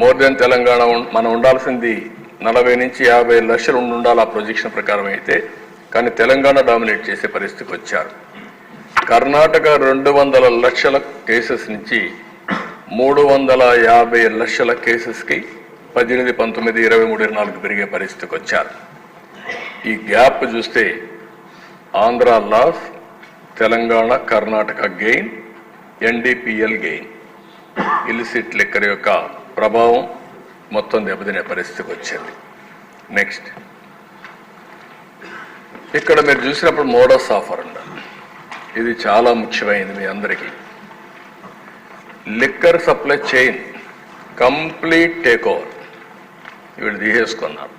More than Telangana మనం ఉండాల్సింది నలభై నుంచి యాభై లక్షలు ఉండాలి ఆ ప్రొజెక్షన్ ప్రకారం అయితే కానీ తెలంగాణ డామినేట్ చేసే పరిస్థితికి వచ్చారు. కర్ణాటక రెండు వందల లక్షల కేసెస్ నుంచి మూడు వందల యాభై లక్షల కేసెస్కి పద్దెనిమిది పంతొమ్మిది ఇరవై మూడు ఇరవై నాలుగు పెరిగే పరిస్థితికి వచ్చారు. ఈ గ్యాప్ చూస్తే Andhra loss Telangana Karnataka gain NDPL gain illicit liquor యొక్క ప్రభావం మొత్తం దెబ్బతినే పరిస్థితికి వచ్చింది. నెక్స్ట్ ఇక్కడ మీరు చూసినప్పుడు మోడస్ ఆఫర్ ఉండాలి. ఇది చాలా ముఖ్యమైనది మీ అందరికీ. Liquor supply chain complete take over వీళ్ళు తీసేసుకున్నారు.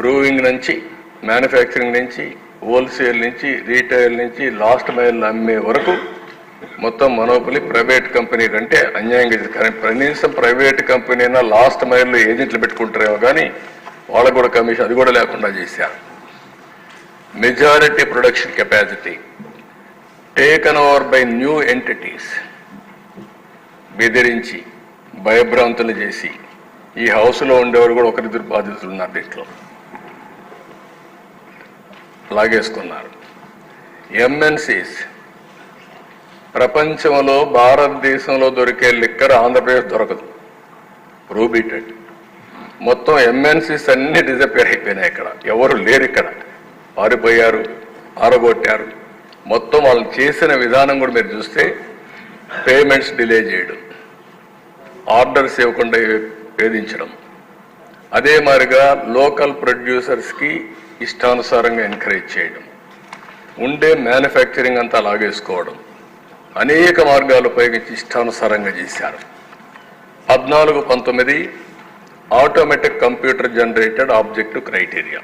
బ్రూయింగ్ నుంచి మ్యానుఫ్యాక్చరింగ్ నుంచి హోల్సేల్ నుంచి రీటైల్ నుంచి లాస్ట్ మైల్ అమ్మే వరకు మొత్తం మనోపలి ప్రైవేట్ కంపెనీ కంటే అన్యాయంగా కానీ కనీసం ప్రైవేట్ కంపెనీ అయినా లాస్ట్ మైల్లో ఏజెంట్లు పెట్టుకుంటారేమో కానీ వాళ్ళకు కూడా కమిషన్ అది కూడా లేకుండా చేశారు. Majority production capacity taken over by new entities బెదిరించి భయభ్రాంతులు చేసి ఈ హౌస్లో ఉండేవారు కూడా ఒకరిద్దరు బాధితులు ఉన్నారు దీంట్లో. లాగేసుకున్నారు. ఎంఎన్సీస్ ప్రపంచంలో భారతదేశంలో దొరికే లిక్కర్ ఆంధ్రప్రదేశ్ దొరకదు. ప్రూబిటెడ్ మొత్తం ఎంఎన్సీస్ అన్ని డిజపేర్ అయిపోయినాయి ఇక్కడ. ఎవరు లేరు ఇక్కడ. పారిపోయారు ఆరగొట్టారు. మొత్తం వాళ్ళు చేసిన విధానం కూడా మీరు చూస్తే పేమెంట్స్ డిలే చేయడం ఆర్డర్స్ ఇవ్వకుండా వేధించడం. అదే మాదిరిగా లోకల్ ప్రొడ్యూసర్స్కి ఇష్టానుసారంగా ఎంకరేజ్ చేయడం. ఉండే మ్యానుఫ్యాక్చరింగ్ అంతా లాగేసుకోవడం. అనేక మార్గాలు ఉపయోగించి ఇష్టానుసారంగా చేశారు. పద్నాలుగు పంతొమ్మిది automatic computer generated objective criteria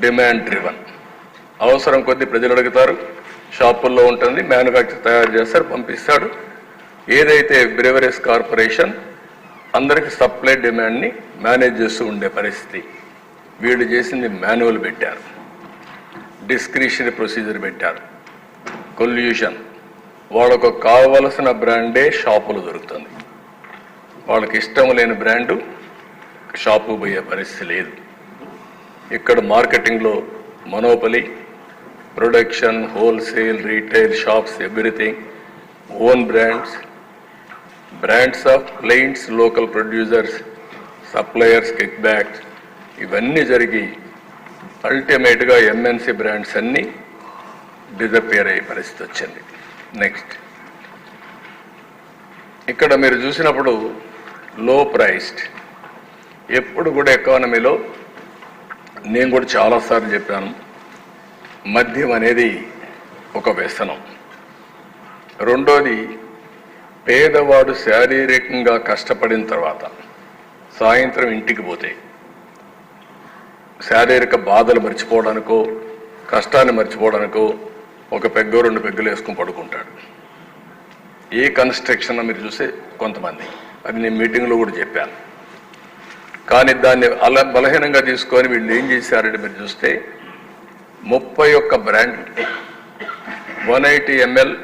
demand driven అవసరం కొద్దీ ప్రజలు అడుగుతారు షాపుల్లో ఉంటుంది మ్యానుఫ్యాక్చర్ తయారు చేస్తారు పంపిస్తాడు. ఏదైతే బ్రెవరీస్ కార్పొరేషన్ అందరికి సప్లై డిమాండ్ని మేనేజ్ చేస్తూ ఉండే పరిస్థితి. వీళ్ళు చేసింది మాన్యువల్ పెట్టారు. డిస్క్రిషనరీ ప్రొసీజర్ పెట్టారు. కొల్యూషన్ వాళ్ళకు కావలసిన బ్రాండే షాపులు దొరుకుతుంది. వాళ్ళకి ఇష్టం లేని బ్రాండు షాపు పోయే పరిస్థితి లేదు. ఇక్కడ మార్కెటింగ్లో monopoly production wholesale retail shops everything own brands brands of clients local producers suppliers kickbacks ఇవన్నీ జరిగి అల్టిమేట్గా ఎంఎన్సి బ్రాండ్స్ అన్నీ డిజపేర్ అయ్యే పరిస్థితి వచ్చింది. నెక్స్ట్ ఇక్కడ మీరు చూసినప్పుడు లో ప్రైస్డ్ ఎప్పుడు కూడా ఎకానమీలో నేను కూడా చాలాసార్లు చెప్పాను మద్యం అనేది ఒక వ్యసనం. రెండోది పేదవాడు శారీరకంగా కష్టపడిన తర్వాత సాయంత్రం ఇంటికి పోతే శారీరక బాధలు మర్చిపోవడానికో కష్టాన్ని మర్చిపోవడానికో ఒక పెగ్గో రెండు పెగ్గులు వేసుకుని పడుకుంటాడు. ఏ కన్స్ట్రక్షన్ మీరు చూస్తే కొంతమంది. అది నేను మీటింగ్లో కూడా చెప్పాను. కానీ దాన్ని అలా బలహీనంగా తీసుకొని వీళ్ళు ఏం చేశారంటే మీరు చూస్తే ముప్పై ఒక్క బ్రాండ్ వన్ ఎయిటీ ఎంఎల్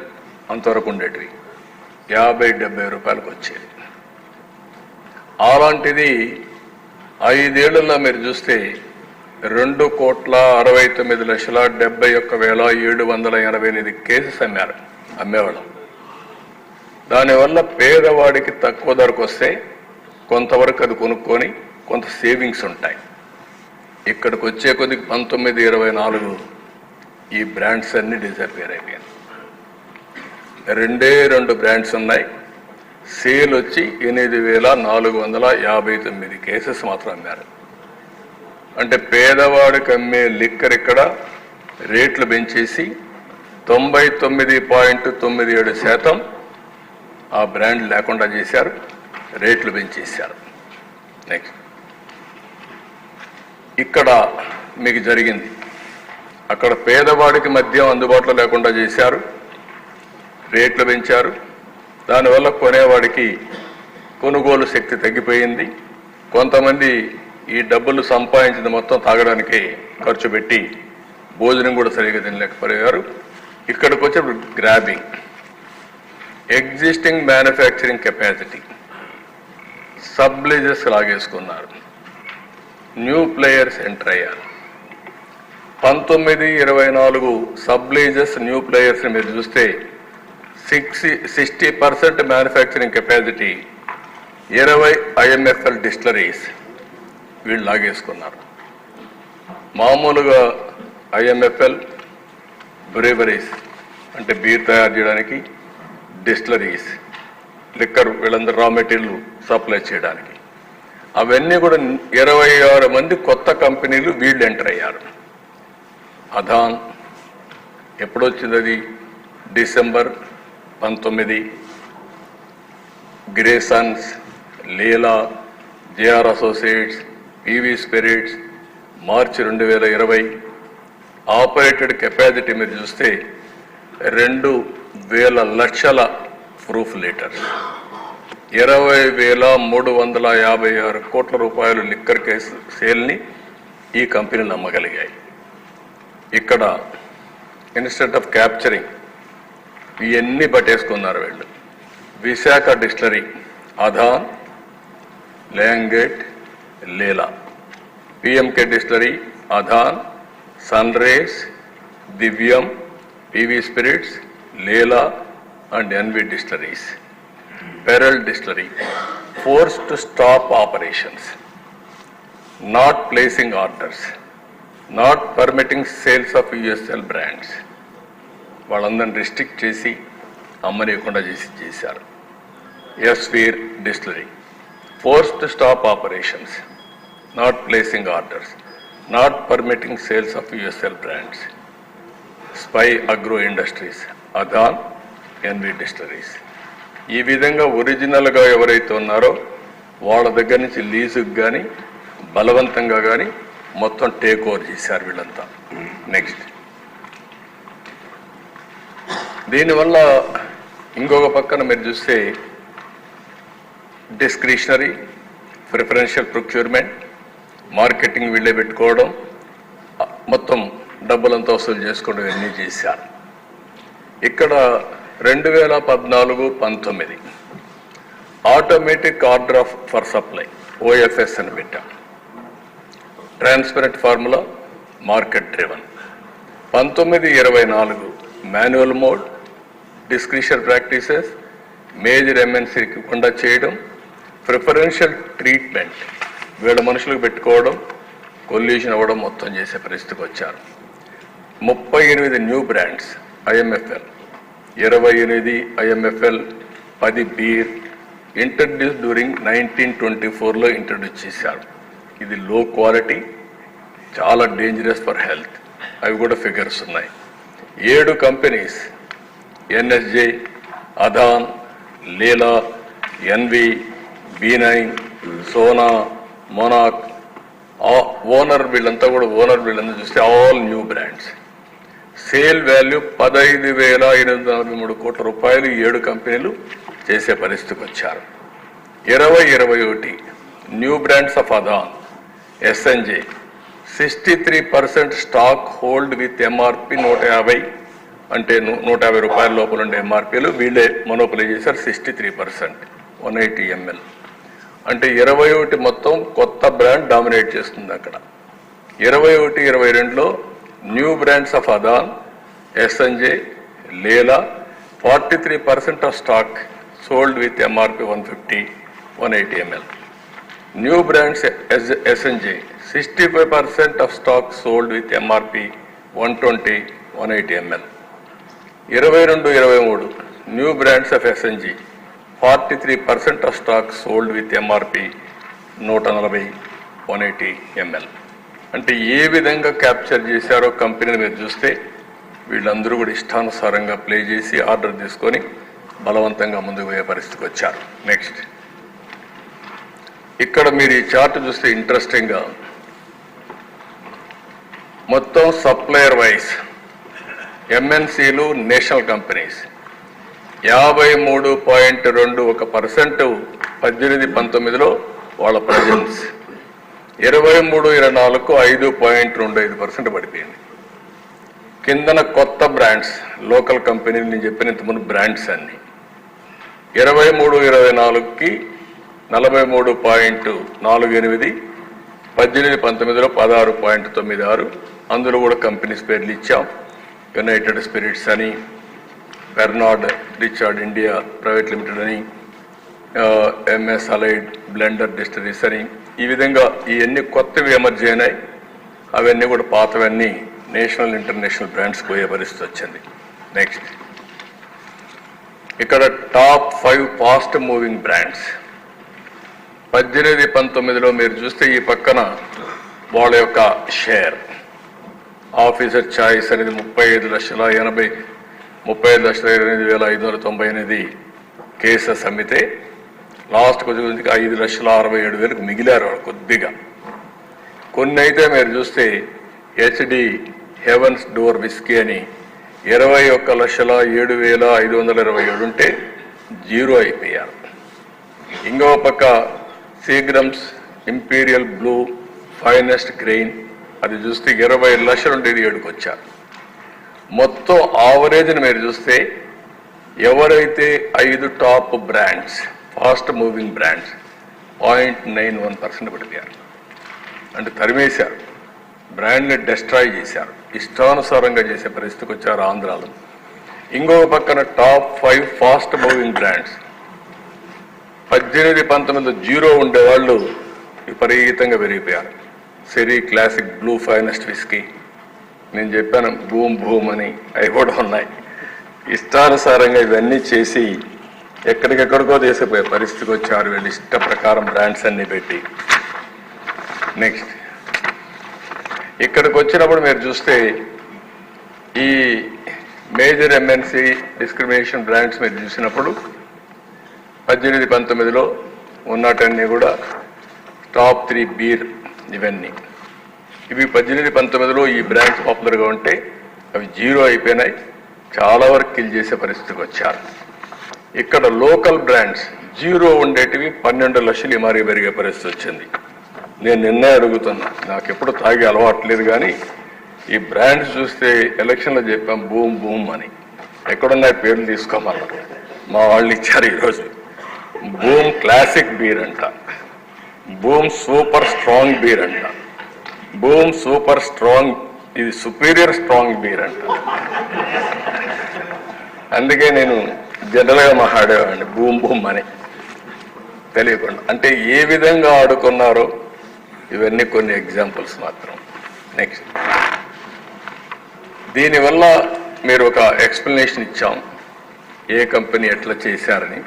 అంతవరకు ఉండేటివి. యాభై డెబ్బై రూపాయలకు వచ్చేది. అలాంటిది ఐదేళ్ళలో మీరు చూస్తే రెండు కోట్ల అరవై తొమ్మిది లక్షల డెబ్బై ఒక్క వేల ఏడు వందల ఎనభై ఎనిమిది కేసెస్ అమ్మారు. అమ్మేవాళ్ళం. దానివల్ల పేదవాడికి తక్కువ ధరకు వస్తే కొంతవరకు అది కొనుక్కొని కొంత సేవింగ్స్ ఉంటాయి. ఇక్కడికి వచ్చే కొద్దికి పంతొమ్మిది ఇరవై నాలుగు ఈ బ్రాండ్స్ అన్నీ డిసపియర్ అయిపోయాయి. రెండే రెండు బ్రాండ్స్ ఉన్నాయి. సేల్ వచ్చి ఎనిమిది వేల నాలుగు వందల యాభై తొమ్మిది కేసెస్ మాత్రం అమ్మారు. అంటే పేదవాడికి అమ్మే లిక్కర్ ఇక్కడ రేట్లు పెంచేసి తొంభై తొమ్మిది పాయింట్ తొమ్మిది ఏడు శాతం ఆ బ్రాండ్ లేకుండా చేశారు రేట్లు పెంచేశారు. నెక్స్ట్ ఇక్కడ మీకు జరిగింది. అక్కడ పేదవాడికి మద్యం అందుబాటులో లేకుండా చేశారు రేట్లు పెంచారు. దానివల్ల కొనేవాడికి కొనుగోలు శక్తి తగ్గిపోయింది. కొంతమంది ఈ డబ్బులు సంపాదించింది మొత్తం తాగడానికి ఖర్చు పెట్టి భోజనం కూడా సరిగా తినలేకపోయారు. ఇక్కడికి వచ్చే గ్రాబింగ్ ఎగ్జిస్టింగ్ మ్యానుఫ్యాక్చరింగ్ కెపాసిటీ సబ్లేజెస్ లాగేసుకున్నారు. న్యూ ప్లేయర్స్ ఎంటర్ అయ్యారు. పంతొమ్మిది ఇరవై నాలుగు సబ్లేజెస్ న్యూ ప్లేయర్స్ని మీరు చూస్తే sixty sixty percent manufacturing capacity ఇరవై ఐఎంఎఫ్ఎల్ డిస్టిలరీస్ వీళ్ళు లాగేసుకున్నారు. మామూలుగా ఐఎంఎఫ్ఎల్ బ్రేవరీస్ అంటే బీర్ తయారు చేయడానికి డిస్టిలరీస్ లిక్కర్ వీళ్ళందరూ రా మెటీరియల్ సప్లై చేయడానికి. అవన్నీ కూడా ఇరవై ఆరు మంది కొత్త కంపెనీలు వీళ్ళు ఎంటర్ అయ్యారు. అదాన్ ఎప్పుడొచ్చింది అది డిసెంబర్ పంతొమ్మిది. Graysons Leela JR associates EV spirits మార్చి రెండు వేల ఇరవై ఆపరేటెడ్ కెపాసిటీ మీరు చూస్తే రెండు వేల లక్షల ప్రూఫ్ లీటర్స్ ఇరవై వేల మూడు వందల యాభై ఆరు కోట్ల రూపాయలు లిక్కర్ కేసు సేల్ని ఈ కంపెనీలు నమ్మగలిగాయి. ఇక్కడ ఇన్స్టెంట్ ఆఫ్ క్యాప్చరింగ్ ఇవన్నీ పట్టేసుకున్నారు వీళ్ళు. విశాఖ డిస్టిలరీ అధాన్ లేంగేట్ లేలా. PMK distillery Adan sun rays దివ్యం PV spirits Leela and NV distilleries pearl distillery force to stop operations not placing orders not permitting sales of USL brands వాళ్ళందరిని restrict చేసి అమ్మనీయకుండా చేసి చేశారు. SVR distillery force to stop operations not placing orders not permitting sales of USL brands spy agro industries Adan NV distilleries ఈ విధంగా ఒరిజినల్గా ఎవరైతే ఉన్నారో వాళ్ళ దగ్గర నుంచి లీజుకు కానీ బలవంతంగా కానీ మొత్తం టేక్ ఓవర్ చేశారు వీళ్ళంతా. నెక్స్ట్ దీనివల్ల ఇంకొక పక్కన మీరు చూస్తే డిస్క్రిషనరీ ప్రిఫరెన్షియల్ ప్రొక్యూర్మెంట్ మార్కెటింగ్ వీళ్ళే పెట్టుకోవడం మొత్తం డబ్బులంతా వసూలు చేసుకోవడం ఇవన్నీ చేశారు. ఇక్కడ రెండు వేల పద్నాలుగు పంతొమ్మిది automatic order of for supply OFS అని పెట్టాం. Transparent formula market driven. పంతొమ్మిది ఇరవై నాలుగు manual mode discretion practices major ఎంఎన్సీకి కుండా చేయడం ప్రిఫరెన్షియల్ ట్రీట్మెంట్. వీళ్ళ మనుషులకు పెట్టుకోవడం కొల్యూషన్ అవ్వడం మొత్తం చేసే పరిస్థితికి వచ్చారు. ముప్పై ఎనిమిది న్యూ బ్రాండ్స్ ఐఎంఎఫ్ఎల్. ఇరవై ఎనిమిది ఐఎంఎఫ్ఎల్ పది beer. Introduce during nineteen twenty ఫోర్లో ఇంట్రడ్యూస్ చేశారు. ఇది లో క్వాలిటీ చాలా డేంజరస్ ఫర్ హెల్త్ అవి కూడా ఫిగర్స్ ఉన్నాయి. ఏడు companies NSJ Adan Leela NV B nine Sona మొనాక్ ఓనర్ వీళ్ళంతా కూడా ఓనర్ వీళ్ళంతా చూస్తే all new brands sale value పదహైదు వేల ఎనిమిది నలభై మూడు కోట్ల రూపాయలు ఏడు కంపెనీలు చేసే పరిస్థితికి వచ్చారు. ఇరవై ఇరవై ఒకటి new brands of Adan SNJ sixty three percent stock hold with MRP నూట యాభై అంటే నూట యాభై రూపాయల లోపల ఉండే ఎంఆర్పీలు వీళ్ళే మొనోపలై చేశారు sixty three percent one eighty ML అంటే ఇరవై ఒకటి మొత్తం కొత్త బ్రాండ్ డామినేట్ చేస్తుంది అక్కడ. ఇరవై ఒకటి ఇరవై రెండులో new brands of Adan SNJ Leela forty three percent of stock sold with MRP one fifty one eighty ML new brands S SNJ sixty five percent of stock sold with MRP one twenty one eighty ML ఇరవై రెండు ఇరవై మూడు new brands of SNG forty three percent of stock sold with MRP నూట నలభై one eighty ML అంటే ఏ విధంగా capture చేశారో కంపెనీని మీరు చూస్తే వీళ్ళందరూ కూడా ఇష్టానుసారంగా ప్లే చేసి ఆర్డర్ తీసుకొని బలవంతంగా ముందుకు పోయే పరిస్థితికి వచ్చారు. నెక్స్ట్ ఇక్కడ మీరు ఈ చార్ట్ చూస్తే ఇంట్రెస్టింగ్గా మొత్తం సప్లయర్ వైస్ ఎంఎన్సీలు నేషనల్ కంపెనీస్ యాభై మూడు పాయింట్ రెండు ఒక పర్సెంట్ పద్దెనిమిది పంతొమ్మిదిలో వాళ్ళ ప్రజెన్స్ ఇరవై మూడు ఇరవై నాలుగు ఐదు పాయింట్ రెండు ఐదు పర్సెంట్ పడిపోయింది. కిందన కొత్త బ్రాండ్స్ లోకల్ కంపెనీలు నేను చెప్పిన ఇంతకుముందు బ్రాండ్స్ అన్ని. ఇరవై మూడు ఇరవై నాలుగుకి నలభై మూడు పాయింట్ నాలుగు ఎనిమిది పద్దెనిమిది పంతొమ్మిదిలో పదహారు పాయింట్ తొమ్మిది ఆరు. అందులో కూడా కంపెనీస్ పేర్లు ఇచ్చాం. యునైటెడ్ స్పిరిట్స్ అని Pernod Ricard India private limited అని ఎంఎస్ అలైడ్ బ్లెండర్ డిస్టరీస్ అని. ఈ విధంగా ఇవన్నీ కొత్తవి ఎమర్జీ అయినాయి. అవన్నీ కూడా పాతవన్నీ నేషనల్ ఇంటర్నేషనల్ బ్రాండ్స్ పోయే పరిస్థితి వచ్చింది. నెక్స్ట్ ఇక్కడ top five fast moving brands. పద్దెనిమిది పంతొమ్మిదిలో మీరు చూస్తే ఈ పక్కన వాళ్ళ యొక్క షేర్. ఆఫీసర్ ఛాయిస్ అనేది ముప్పై ఐదు లక్షల ఎనభై ముప్పై ఐదు లక్షల ఇరవై ఎనిమిది వేల ఐదు వందల తొంభై ఎనిమిది కేసెస్ అమ్మితే లాస్ట్ కొద్ది ఐదు లక్షల అరవై ఏడు వేలకు మిగిలారు వాళ్ళు కొద్దిగా. కొన్ని అయితే మీరు చూస్తే హెచ్డి హెవెన్స్ డోర్ విస్కీ అని ఇరవై ఒక్క లక్షల ఏడు వేల ఐదు వందల ఇరవై ఏడు ఉంటే జీరో అయిపోయారు. ఇంకో పక్క Seagram's imperial blue finest grain అది చూస్తే ఇరవై లక్షలు ఉండేది ఏడుకొచ్చారు. మొత్తం ఆవరేజ్ని మీరు చూస్తే ఎవరైతే ఐదు top brands fast moving brands point nine one percent పడిపోయారు అంటే తరిమేశారు. బ్రాండ్ని డెస్ట్రాయ్ చేశారు. ఇష్టానుసారంగా చేసే పరిస్థితికి వచ్చారు ఆంధ్రాలో. ఇంకొక పక్కన top five fast moving brands పద్దెనిమిది పంతొమ్మిది జీరో ఉండేవాళ్ళు విపరీతంగా పెరిగిపోయారు. సెరీ క్లాసిక్ బ్లూ ఫైనస్ట్ విస్కీ నేను చెప్పాను భూమ్ భూమ్ అని. అవి కూడా ఉన్నాయి. ఇష్టానుసారంగా ఇవన్నీ చేసి ఎక్కడికెక్కడికో తీసిపోయే పరిస్థితికి వచ్చారు. వీళ్ళు ఇష్ట ప్రకారం బ్రాండ్స్ అన్ని పెట్టి. నెక్స్ట్ ఇక్కడికి వచ్చినప్పుడు మీరు చూస్తే ఈ మేజర్ ఎంఎన్సి డిస్క్రిమినేషన్ బ్రాండ్స్ మీరు చూసినప్పుడు పద్దెనిమిది పంతొమ్మిదిలో ఉన్నటన్నీ కూడా టాప్ త్రీ బీర్ ఇవన్నీ. ఇవి పద్దెనిమిది పంతొమ్మిదిలో ఈ బ్రాండ్స్ పాపులర్గా ఉంటే అవి జీరో అయిపోయినాయి. చాలా వరకు కిల్ చేసే పరిస్థితికి వచ్చారు. ఇక్కడ లోకల్ బ్రాండ్స్ జీరో ఉండేటివి పన్నెండు లక్షలు మరీ పెరిగే పరిస్థితి వచ్చింది. నేను నిన్నే అడుగుతున్నా నాకు ఎప్పుడు తాగే అలవాటు లేదు కానీ ఈ బ్రాండ్స్ చూస్తే ఎలక్షన్లో చెప్పాం బూమ్ బూమ్ అని. ఎక్కడున్నాయి పేర్లు తీసుకోమన్నారు. మా వాళ్ళు ఇచ్చారు ఈరోజు. బూమ్ క్లాసిక్ బీర్ అంట. బూమ్ సూపర్ స్ట్రాంగ్ బీర్ అంట. బూమ్ సూపర్ స్ట్రాంగ్ ఇది సుపీరియర్ స్ట్రాంగ్ బీర్ అంట. అందుకే నేను జనరల్గా మాట్లాడేవాడిని బూమ్ బూమ్ అని. తెలియకుండా. అంటే ఏ విధంగా ఆడుకున్నారో ఇవన్నీ కొన్ని ఎగ్జాంపుల్స్ మాత్రం. నెక్స్ట్ దీనివల్ల మీరు ఒక ఎక్స్ప్లెనేషన్ ఇచ్చాం ఏ కంపెనీ ఎట్లా చేశారని.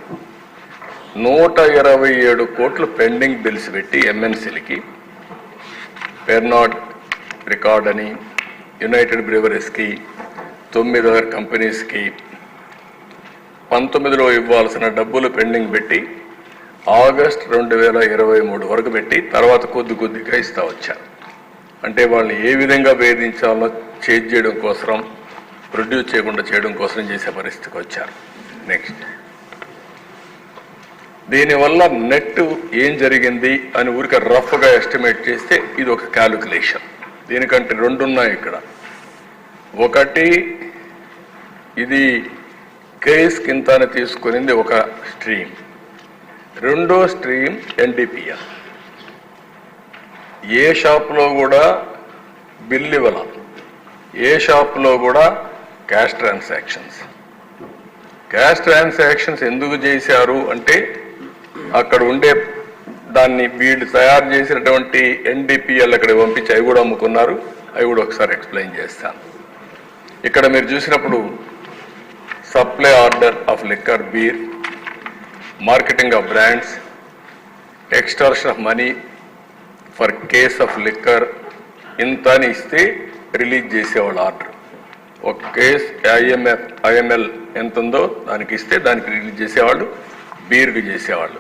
నూట ఇరవై ఏడు కోట్లు పెండింగ్ బిల్స్ పెట్టి ఎంఎన్సీలకి పెర్నాడ్ రికార్డ్ అని యునైటెడ్ బ్రివరీస్కి తొమ్మిది అదర్ కంపెనీస్కి పంతొమ్మిదిలో ఇవ్వాల్సిన డబ్బులు పెండింగ్ పెట్టి ఆగస్ట్ రెండు వేల ఇరవై మూడు వరకు పెట్టి తర్వాత కొద్ది కొద్దిగా ఇస్తా వచ్చారు అంటే వాళ్ళని ఏ విధంగా వేధించాలో చేంజ్ చేయడం కోసం ప్రొడ్యూస్ చేయకుండా చేయడం కోసం చేసే పరిస్థితికి వచ్చారు. నెక్స్ట్. దీనివల్ల నెట్ ఏం జరిగింది అని ఊరికే రఫ్గా ఎస్టిమేట్ చేస్తే ఇది ఒక క్యాలిక్యులేషన్. దీనికంటే రెండు ఉన్నాయి ఇక్కడ. ఒకటి ఇది కేస్ కింద తీసుకునింది ఒక స్ట్రీమ్. రెండో స్ట్రీమ్ ఎన్డీపీఎల్ ఏ షాప్లో కూడా బిల్ ఇవ్వాల. ఏ షాప్లో కూడా క్యాష్ ట్రాన్సాక్షన్స్. క్యాష్ ట్రాన్సాక్షన్స్ ఎందుకు చేశారు అంటే అక్కడ ఉండే దాన్ని వీళ్ళు తయారు చేసినటువంటి ఎన్డీపీఎల్ అక్కడ పంపించి అవి కూడా అమ్ముకున్నారు. అవి కూడా ఒకసారి ఎక్స్ప్లెయిన్ చేస్తాను ఇక్కడ మీరు చూసినప్పుడు supply order of liquor beer marketing of brands extortion of money for case of liquor ఇంత అని ఇస్తే రిలీజ్ చేసేవాళ్ళు ఆర్డర్. ఒక కేస్ ఐఎంఎఫ్ ఐఎంఎల్ ఎంత ఉందో దానికి ఇస్తే దానికి రిలీజ్ చేసేవాళ్ళు బీర్కి చేసేవాళ్ళు.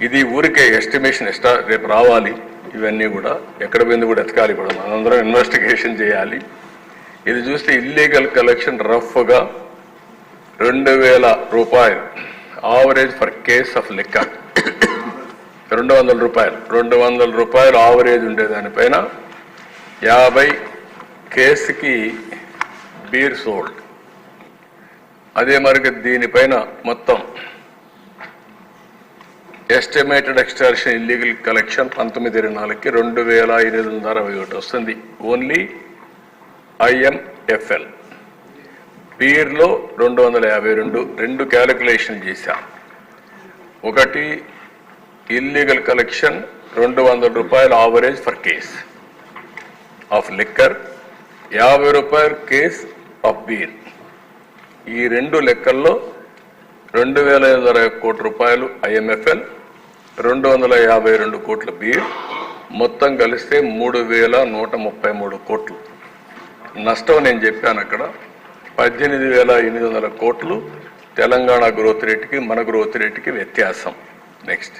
ఇది ఊరికే ఎస్టిమేషన్ ఎస్టా రేపు రావాలి. ఇవన్నీ కూడా ఎక్కడ పోయింది కూడా ఎతకాలి కూడా. మనందరం ఇన్వెస్టిగేషన్ చేయాలి. ఇది చూస్తే ఇల్లీగల్ కలెక్షన్ రఫ్గా రెండు వేల రూపాయలు. ఆవరేజ్ ఫర్ కేస్ ఆఫ్ లెక్క రెండు వందల రూపాయలు. రెండు వందల రూపాయలు ఆవరేజ్ ఉండే దానిపైన యాభై కేసుకి బీర్ సోల్డ్ అదే మరి దీనిపైన మొత్తం ఎస్టిమేటెడ్ ఎక్స్టార్షన్ ఇల్లీగల్ కలెక్షన్ పంతొమ్మిది ఇరవై నాలుగుకి రెండు వేల ఎనిమిది వందల అరవై ఒకటి వస్తుంది. ఓన్లీ ఐఎంఎఫ్ఎల్ పీర్లో రెండు వందల యాభై రెండు రెండు క్యాలిక్యులేషన్ చేశాం. ఒకటి ఇల్లీగల్ కలెక్షన్ రెండు వందల రూపాయల average for case of liquor యాభై రూపాయల కేస్ ఆఫ్ బీర్ ఈ రెండు లెక్కల్లో రెండు వేల ఐదు వందల కోటి రూపాయలు ఐఎంఎఫ్ఎల్ రెండు వందల యాభై రెండు కోట్ల బీర్ మొత్తం కలిస్తే మూడు వేల నూట ముప్పై మూడు కోట్లు. నష్టం నేను చెప్పాను అక్కడ. పద్దెనిమిది వేల ఎనిమిది వందల కోట్లు తెలంగాణ గ్రోత్ రేట్కి మన గ్రోత్ రేట్కి వ్యత్యాసం. నెక్స్ట్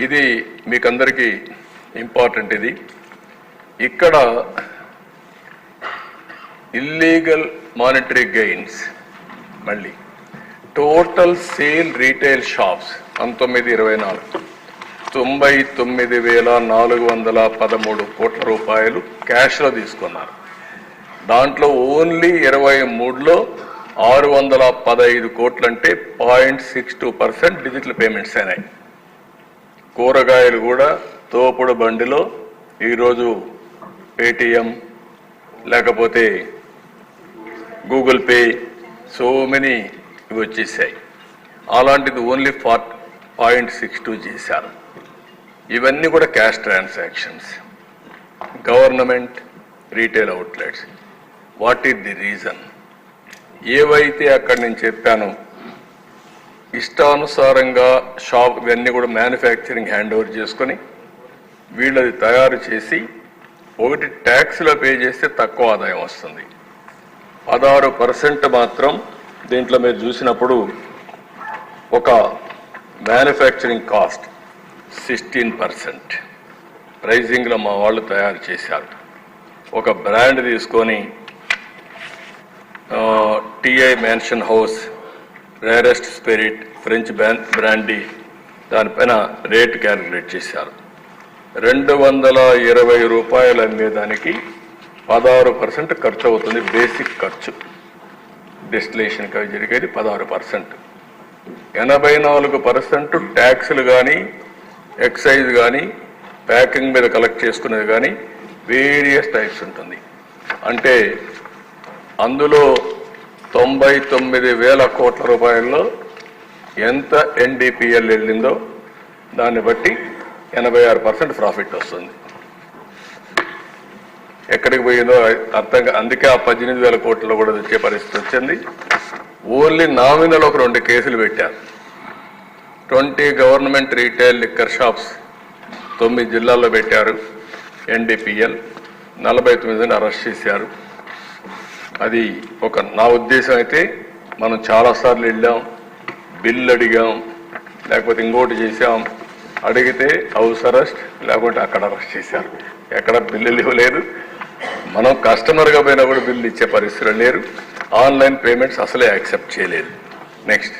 ఇది మీకందరికీ ఇంపార్టెంట్ ఇది. ఇక్కడ ఇల్లీగల్ మానిటరీ గెయిన్స్ మళ్ళీ. టోటల్ సేల్ రీటైల్ షాప్స్ పంతొమ్మిది ఇరవై నాలుగు. తొంభై తొమ్మిది వేల నాలుగు వందల పదమూడు కోట్ల రూపాయలు క్యాష్లో తీసుకున్నారు. దాంట్లో ఓన్లీ ఇరవై మూడులో ఆరు వందల పదహైదు కోట్లు అంటే point six two percent digital payments అయినాయి. కూరగాయలు కూడా తోపుడు బండిలో ఈరోజు పేటిఎం లేకపోతే గూగుల్ పే సో మెనీ ఇవి వచ్చేసాయి. అలాంటిది only four point six two చేశారు. ఇవన్నీ కూడా cash transactions. Government retail outlets. What is the reason? ఏవైతే అక్కడ నేను చెప్పానో ఇష్టానుసారంగా షాప్ ఇవన్నీ కూడా మ్యానుఫ్యాక్చరింగ్ హ్యాండ్ ఓవర్ చేసుకొని వీళ్ళది తయారు చేసి ఒకటి ట్యాక్స్లో పే చేస్తే తక్కువ ఆదాయం వస్తుంది. పదహారు పర్సెంట్ మాత్రం దీంట్లో మీరు చూసినప్పుడు ఒక మ్యానుఫ్యాక్చరింగ్ కాస్ట్ సిక్స్టీన్ పర్సెంట్ ప్రైజింగ్లో మా వాళ్ళు తయారు చేశారు. ఒక బ్రాండ్ తీసుకొని TI mansion house rarest spirit French brand brandy దానిపైన రేట్ క్యాలిక్యులేట్ చేశారు. రెండు వందల ఇరవై రూపాయలు అమ్మేదానికి పదహారు పర్సెంట్ ఖర్చు అవుతుంది బేసిక్ ఖర్చు. డెస్టినేషన్కి అవి జరిగేది పదహారు పర్సెంట్ ఎనభై నాలుగు పర్సెంట్ ట్యాక్స్లు కానీ ఎక్సైజ్ కానీ ప్యాకింగ్ మీద కలెక్ట్ చేసుకునేది కానీ వేరియస్ టైప్స్ ఉంటుంది. అంటే అందులో తొంభై తొమ్మిది వేల కోట్ల రూపాయల్లో ఎంత ఎన్డీపీఎల్ వెళ్ళిందో దాన్ని బట్టి ఎనభై ఆరు పర్సెంట్ ప్రాఫిట్ వస్తుంది. ఎక్కడికి పోయిందో అర్థంగా అందుకే ఆ పద్దెనిమిది వేల కోట్లలో కూడా వచ్చే పరిస్థితి వచ్చింది. ఓన్లీ నామినల్ ఒక రెండు కేసులు పెట్టారు twenty government retail liquor shops తొమ్మిది జిల్లాల్లో పెట్టారు. ఎన్డీపీఎల్ నలభై తొమ్మిదిని అరెస్ట్ చేశారు. అది ఒక నా ఉద్దేశం అయితే మనం చాలాసార్లు వెళ్ళాం బిల్లు అడిగాం లేకపోతే ఇంకోటి చేసాం అడిగితే హౌస్ అరెస్ట్ లేకుంటే అక్కడ అరెస్ట్ చేశారు. ఎక్కడ బిల్లులు ఇవ్వలేదు మనం కస్టమర్గా పోయినా కూడా బిల్లు ఇచ్చే పరిస్థితులు లేరు. ఆన్లైన్ పేమెంట్స్ అసలే యాక్సెప్ట్ చేయలేదు. నెక్స్ట్.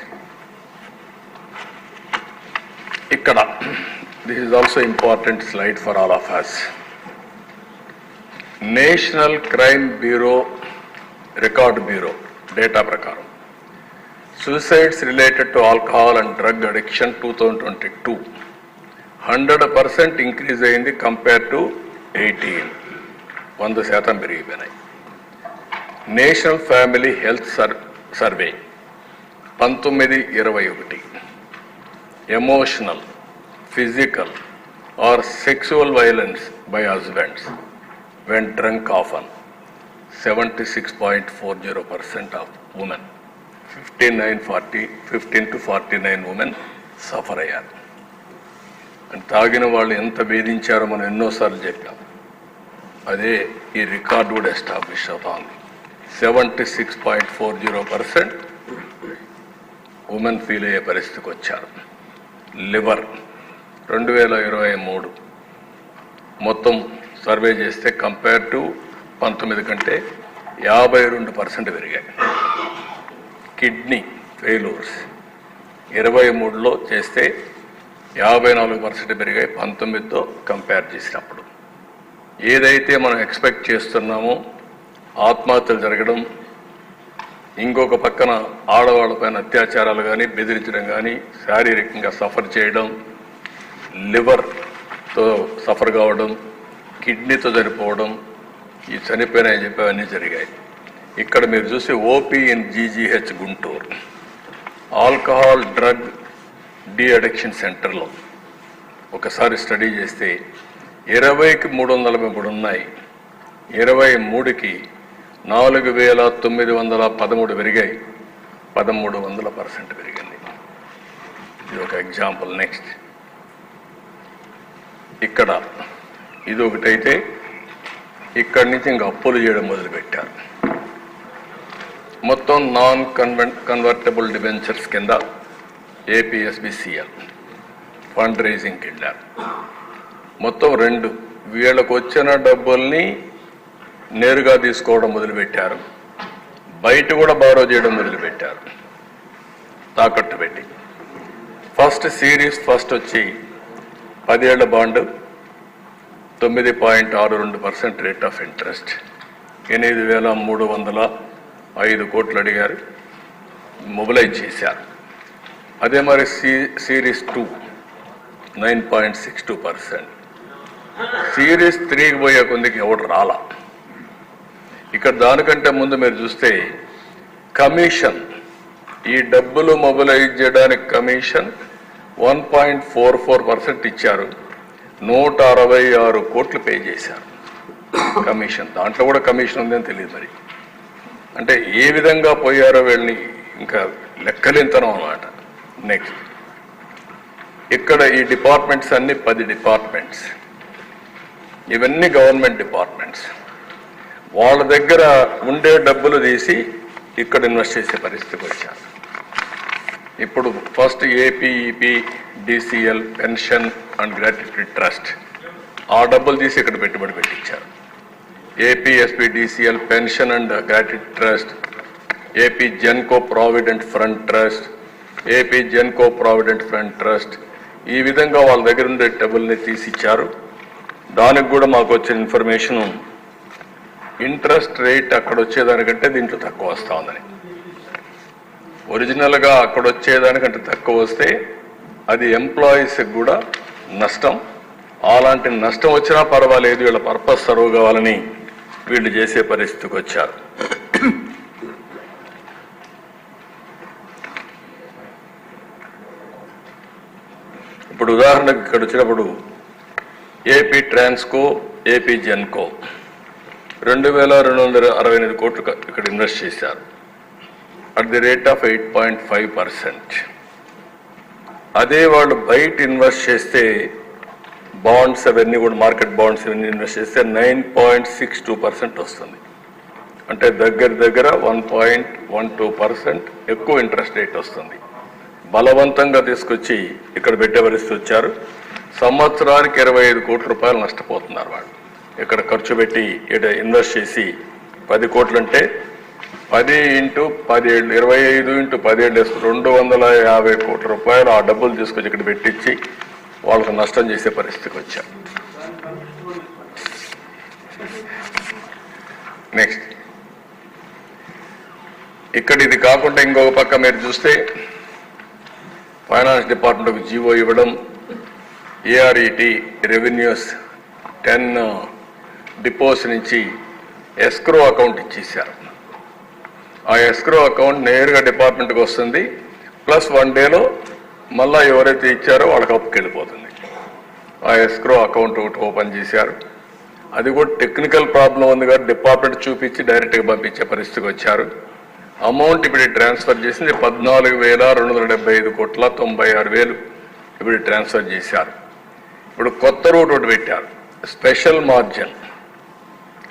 ఇక్కడ. This is also important slide for all of us national crime bureau record bureau data ప్రకారం. Suicides related to alcohol and drug addiction two thousand twenty two hundred percent increase అయింది compare to eighteen వంద శాతం పెరిగిపోయినాయి. National family health sir survey పంతొమ్మిది ఇరవై ఒకటి. Emotional physical or sexual violence by husbands when drunk often. Seventy six point four zero percent of women. Fifty nine forty fifteen to forty nine women suffer అయ్యారు. And తాగిన వాళ్ళు ఎంత వేధించారో మనం ఎన్నోసార్లు చెప్పాం. అదే ఈ రికార్డు కూడా ఎస్టాబ్లిష్ అవుతోంది. Seventy six point four zero percent women feel అయ్యే పరిస్థితికి వచ్చారు. లివర్ రెండు వేల ఇరవై మూడు. మొత్తం సర్వే చేస్తే కంపేర్ టు పంతొమ్మిది కంటే యాభై రెండు పర్సెంట్ పెరిగాయి. కిడ్నీ ఫెయిల్యూర్స్ ఇరవై మూడులో చేస్తే యాభై నాలుగు పర్సెంట్ పెరిగాయి. పంతొమ్మిదితో కంపేర్ చేసినప్పుడు ఏదైతే మనం ఎక్స్పెక్ట్ చేస్తున్నామో ఆత్మహత్యలు జరగడం ఇంకొక పక్కన ఆడవాళ్ళపైన అత్యాచారాలు కానీ బెదిరించడం కానీ శారీరకంగా సఫర్ చేయడం లివర్తో సఫర్ కావడం కిడ్నీతో చనిపోవడం ఈ చనిపోయినాయని చెప్పి అవన్నీ జరిగాయి. ఇక్కడ మీరు చూసి OP in GGH Guntur. Alcohol drug de addiction సెంటర్లో ఒకసారి స్టడీ చేస్తే ఇరవైకి మూడు వందల నలభై మూడు ఉన్నాయి ఇరవై మూడుకి నాలుగు వేల తొమ్మిది వందల పదమూడు పెరిగాయి. పదమూడు వందల పర్సెంట్ పెరిగింది. ఇది ఒక ఎగ్జాంపుల్ నెక్స్ట్. ఇక్కడ ఇది ఒకటైతే ఇక్కడి నుంచి ఇంకా అప్పులు చేయడం మొదలుపెట్టారు. మొత్తం నాన్ కన్వెంట్ కన్వర్టబుల్ డిబెంచర్స్ కింద ఏపీఎస్బిసిఎల్ ఫండ్ రైజింగ్కి వెళ్ళారు. మొత్తం రెండు. వీళ్ళకు వచ్చిన డబ్బుల్ని నేరుగా తీసుకోవడం మొదలుపెట్టారు. బయట కూడా బారో చేయడం మొదలుపెట్టారు. తాకట్టు పెట్టి. ఫస్ట్ సిరీస్ ఫస్ట్ వచ్చి పదేళ్ళ బాండ్ తొమ్మిది పాయింట్ ఆరు రెండు పర్సెంట్ రేట్ ఆఫ్ ఇంట్రెస్ట్. ఎనిమిది వేల మూడు వందల ఐదు కోట్లు అడిగారు. మొబిలైజ్ చేశారు. అదే మరి C series two nine point six two percent. Series త్రీకి పోయే కొందికి ఎవడు రాలా? ఇక్కడ దానికంటే ముందు మీరు చూస్తే కమిషన్ ఈ డబ్బులు మొబిలైజ్ చేయడానికి commission one point four four percent ఇచ్చారు. నూట అరవై ఆరు కోట్లు పే చేశారు కమిషన్. దాంట్లో కూడా కమిషన్ ఉందని తెలియదు మరి. అంటే ఏ విధంగా పోయారో వీళ్ళని ఇంకా లెక్కలింతనం అన్నమాట. నెక్స్ట్ ఇక్కడ ఈ డిపార్ట్మెంట్స్ అన్ని పది డిపార్ట్మెంట్స్. ఇవన్నీ గవర్నమెంట్ డిపార్ట్మెంట్స్. వాళ్ళ దగ్గర ఉండే డబ్బులు తీసి ఇక్కడ ఇన్వెస్ట్ చేసే పరిస్థితికి వచ్చారు. ఇప్పుడు first APEP DCL pension and gratuity trust ఆ డబ్బులు తీసి ఇక్కడ పెట్టుబడి పెట్టించారు. APSP DCL pension and gratuity trust AP Genco provident front trust AP Genco provident front trust ఈ విధంగా వాళ్ళ దగ్గర ఉండే డబ్బుల్ని తీసి ఇచ్చారు దానికి కూడా మాకు వచ్చిన ఇన్ఫర్మేషన్ ఇంట్రెస్ట్ రేట్ అక్కడ వచ్చేదానికంటే దీంట్లో తక్కువ వస్తూ ఉందని. ఒరిజినల్గా అక్కడ వచ్చేదానికంటే తక్కువ వస్తే అది ఎంప్లాయీస్కి కూడా నష్టం. అలాంటి నష్టం వచ్చినా పర్వాలేదు వీళ్ళ పర్పస్ సర్వ్ కావాలని వీళ్ళు చేసే పరిస్థితికి వచ్చారు. ఇప్పుడు ఉదాహరణకు ఇక్కడ వచ్చినప్పుడు ఏపీ ట్రాన్స్కో ఏపీ జెన్కో రెండు వేల రెండు వందల అరవై ఎనిమిది కోట్లు ఇక్కడ ఇన్వెస్ట్ చేశారు. At the rate of eight point five percent అదే వాళ్ళు బయట ఇన్వెస్ట్ చేస్తే బాండ్స్ అవన్నీ కూడా మార్కెట్ బాండ్స్ అవన్నీ ఇన్వెస్ట్ చేస్తే nine point six two percent వస్తుంది. అంటే దగ్గర దగ్గర one point one two percent ఎక్కువ ఇంట్రెస్ట్ రేట్ వస్తుంది. బలవంతంగా తీసుకొచ్చి ఇక్కడ పెట్టే పరిస్థితి వచ్చారు. సంవత్సరానికి ఇరవై ఐదు కోట్ల రూపాయలు నష్టపోతున్నారు వాళ్ళు. ఇక్కడ ఖర్చు పెట్టి ఇక్కడ ఇన్వెస్ట్ చేసి పది కోట్లు అంటే పది ఇంటూ పదిహేడు ఇరవై ఐదు ఇంటూ పదిహేడు రెండు వందల యాభై కోట్ల రూపాయలు ఆ డబ్బులు తీసుకొచ్చి ఇక్కడ పెట్టించి వాళ్ళకు నష్టం చేసే పరిస్థితికి వచ్చారు. నెక్స్ట్ ఇక్కడ ఇది కాకుండా ఇంకొక పక్క మీరు చూస్తే ఫైనాన్స్ డిపార్ట్మెంట్కి జీవో ఇవ్వడం ఏఆర్ఈటి రెవెన్యూస్ టెన్ డిపోస్ నుంచి ఎస్క్రో అకౌంట్ ఇచ్చేసారు ఆ ఎస్క్రో అకౌంట్ నేరుగా డిపార్ట్మెంట్కి వస్తుంది. ప్లస్ వన్ డేలో మళ్ళా ఎవరైతే ఇచ్చారో వాళ్ళకి అప్పుకి వెళ్ళిపోతుంది. ఆ ఎస్క్రో అకౌంట్ ఒకటి ఓపెన్ చేశారు. అది కూడా టెక్నికల్ ప్రాబ్లం ఉంది కాబట్టి డిపార్ట్మెంట్ చూపించి డైరెక్ట్గా పంపించే పరిస్థితికి వచ్చారు. అమౌంట్ ఇప్పుడు ట్రాన్స్ఫర్ చేసింది పద్నాలుగు వేల రెండు వందల డెబ్బై ఐదు కోట్ల తొంభై ఆరు వేలు ఇప్పుడు ట్రాన్స్ఫర్ చేశారు. ఇప్పుడు కొత్త రూట్ ఒకటి పెట్టారు. Special margin.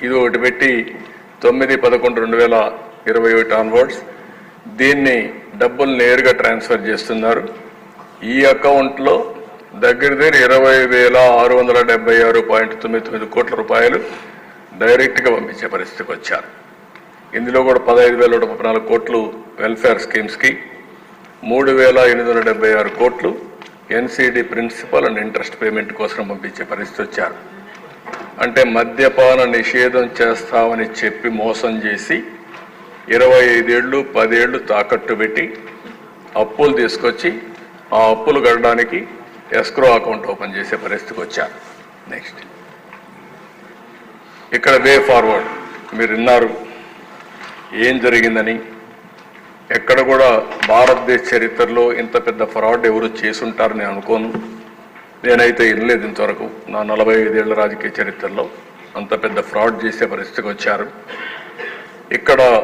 ఇది ఒకటి పెట్టి తొమ్మిది పదకొండు రెండు వేల ఇరవై ఒకటి ఆన్వర్డ్స్. దీన్ని డబ్బులు నేరుగా ట్రాన్స్ఫర్ చేస్తున్నారు. ఈ అకౌంట్లో దగ్గర దగ్గర ఇరవై వేల ఆరు వందల డెబ్బై ఆరు పాయింట్ తొమ్మిది తొమ్మిది కోట్ల రూపాయలు డైరెక్ట్గా పంపించే పరిస్థితికి వచ్చారు. ఇందులో కూడా పదహైదు వేల నూట ముప్పై నాలుగు కోట్లు వెల్ఫేర్ స్కీమ్స్కి మూడు వేల ఎనిమిది వందల డెబ్బై ఆరు కోట్లు NCD principal and interest payment కోసం పంపించే పరిస్థితి వచ్చారు. అంటే మద్యపాన నిషేధం చేస్తామని చెప్పి మోసం చేసి ఇరవై ఐదేళ్ళు పదేళ్ళు తాకట్టు పెట్టి అప్పులు తీసుకొచ్చి ఆ అప్పులు కట్టడానికి ఎస్క్రో అకౌంట్ ఓపెన్ చేసే పరిస్థితికి వచ్చారు. నెక్స్ట్. ఇక్కడ వే ఫార్వర్డ్. మీరు విన్నారు. ఏం జరిగిందని? ఎక్కడ కూడా భారతదేశ చరిత్రలో ఇంత పెద్ద ఫ్రాడ్ ఎవరు చేసుంటారని నేను అనుకోను. నేనైతే వినలేదు ఇంతవరకు. నా నలభై ఐదేళ్ళ రాజకీయ చరిత్రలో అంత పెద్ద ఫ్రాడ్ చేసే పరిస్థితికి వచ్చారు. ఇక్కడ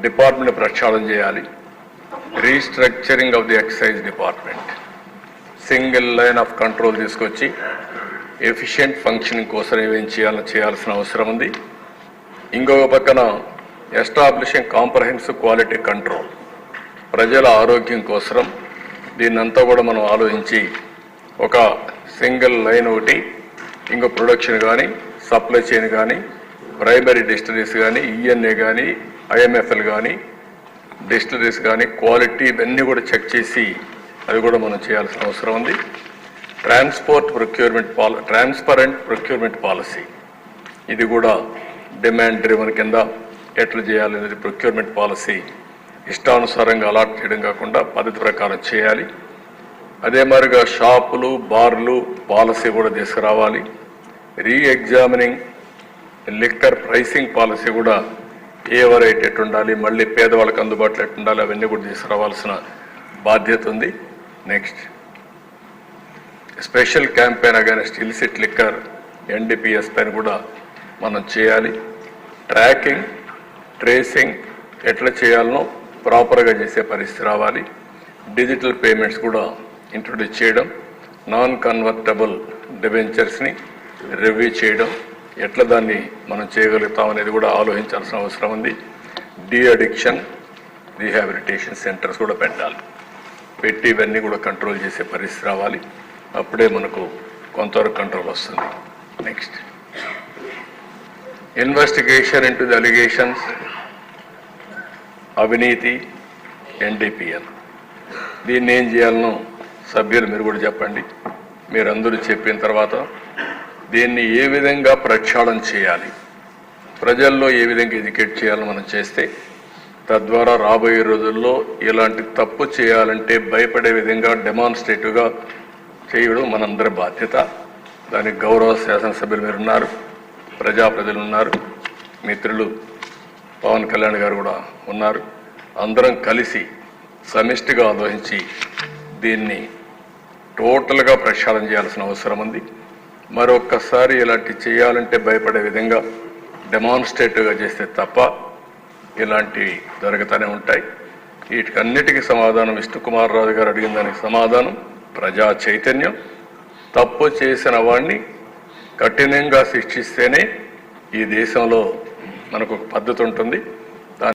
డిపార్ట్మెంట్ ప్రక్షాళన చేయాలి. Restructuring of the excise department. Single line of control తీసుకొచ్చి ఎఫిషియెంట్ ఫంక్షనింగ్ కోసం ఏమేం చేయాలని చేయాల్సిన అవసరం ఉంది. ఇంకొక పక్కన ఎస్టాబ్లిషింగ్ కాంప్రహెన్సివ్ క్వాలిటీ కంట్రోల్. ప్రజల ఆరోగ్యం కోసం దీన్నంతా కూడా మనం ఆలోచించి ఒక సింగిల్ లైన్ ఒకటి ఇంకో ప్రొడక్షన్ కానీ సప్లై చైన్ కానీ ప్రైమరీ డిస్టరీస్ కానీ ఈఎన్ఏ కానీ ఐఎంఎఫ్ఎల్ కానీ డిస్టరీస్ కానీ క్వాలిటీ ఇవన్నీ కూడా చెక్ చేసి అవి కూడా మనం చేయాల్సిన అవసరం ఉంది. ట్రాన్స్పోర్ట్ ప్రొక్యూర్మెంట్ పాల ట్రాన్స్పరెంట్ ప్రొక్యూర్మెంట్ పాలసీ. ఇది కూడా డిమాండ్ డ్రివన్ కింద ఎట్లా చేయాలనేది ప్రొక్యూర్మెంట్ పాలసీ ఇష్టానుసారంగా అలాట్ చేయడం కాకుండా పద్ధతి ప్రకారం చేయాలి. అదే మాదిరిగా షాపులు బార్లు పాలసీ కూడా తీసుకురావాలి. రీఎగ్జామినింగ్ లిక్కర్ ప్రైసింగ్ పాలసీ కూడా ఏ ఉండాలి మళ్ళీ పేదవాళ్ళకి అందుబాటులో ఎట్టుండాలి అవన్నీ కూడా తీసుకురావాల్సిన బాధ్యత ఉంది. Next special campaign against illicit liquor NDPS పైన కూడా మనం చేయాలి. ట్రాకింగ్ ట్రేసింగ్ ఎట్లా చేయాలనో ప్రాపర్గా చేసే పరిస్థితి రావాలి. డిజిటల్ పేమెంట్స్ కూడా ఇంట్రొడ్యూస్ చేయడం నాన్ కన్వర్టబుల్ డిబెంచర్స్ని రివ్యూ చేయడం ఎట్లా దాన్ని మనం చేయగలుగుతాం అనేది కూడా ఆలోచించాల్సిన అవసరం ఉంది. డి అడిక్షన్ రీహాబిలిటేషన్ సెంటర్స్ కూడా పెట్టాలి. పెట్టి ఇవన్నీ కూడా కంట్రోల్ చేసే పరిస్థితి రావాలి. అప్పుడే మనకు కొంతవరకు కంట్రోల్ వస్తుంది. Next investigation into the allegations అవినీతి ఎన్డీపీఎల్ దీన్ని ఏం చేయాలనో సభ్యులు మీరు కూడా చెప్పండి. మీరందరూ చెప్పిన తర్వాత దీన్ని ఏ విధంగా ప్రక్షాళన చేయాలి? ప్రజల్లో ఏ విధంగా ఎడ్యుకేట్ చేయాలని మనం చేస్తే తద్వారా రాబోయే రోజుల్లో ఇలాంటి తప్పు చేయాలంటే భయపడే విధంగా డెమాన్స్ట్రేటివ్గా చేయడం మనందరి బాధ్యత. దానికి గౌరవ శాసనసభ్యులు మీరు ఉన్నారు. ప్రజా ప్రజలు ఉన్నారు మిత్రులు పవన్ కళ్యాణ్ గారు కూడా ఉన్నారు. అందరం కలిసి సమిష్టిగా ఆలోచించి దీన్ని టోటల్గా ప్రక్షాళన చేయాల్సిన అవసరం ఉంది. మరొక్కసారి ఇలాంటి చేయాలంటే భయపడే విధంగా డెమాన్స్ట్రేటివ్గా చేస్తే తప్ప ఇలాంటివి జరుగుతూనే ఉంటాయి. వీటికన్నిటికీ సమాధానం విష్ణుకుమార్ రాజు గారు అడిగిన దానికి సమాధానం ప్రజా చైతన్యం. తప్పు చేసిన వాడిని కఠినంగా శిక్షిస్తేనే ఈ దేశంలో మనకు ఒక పద్ధతి ఉంటుంది.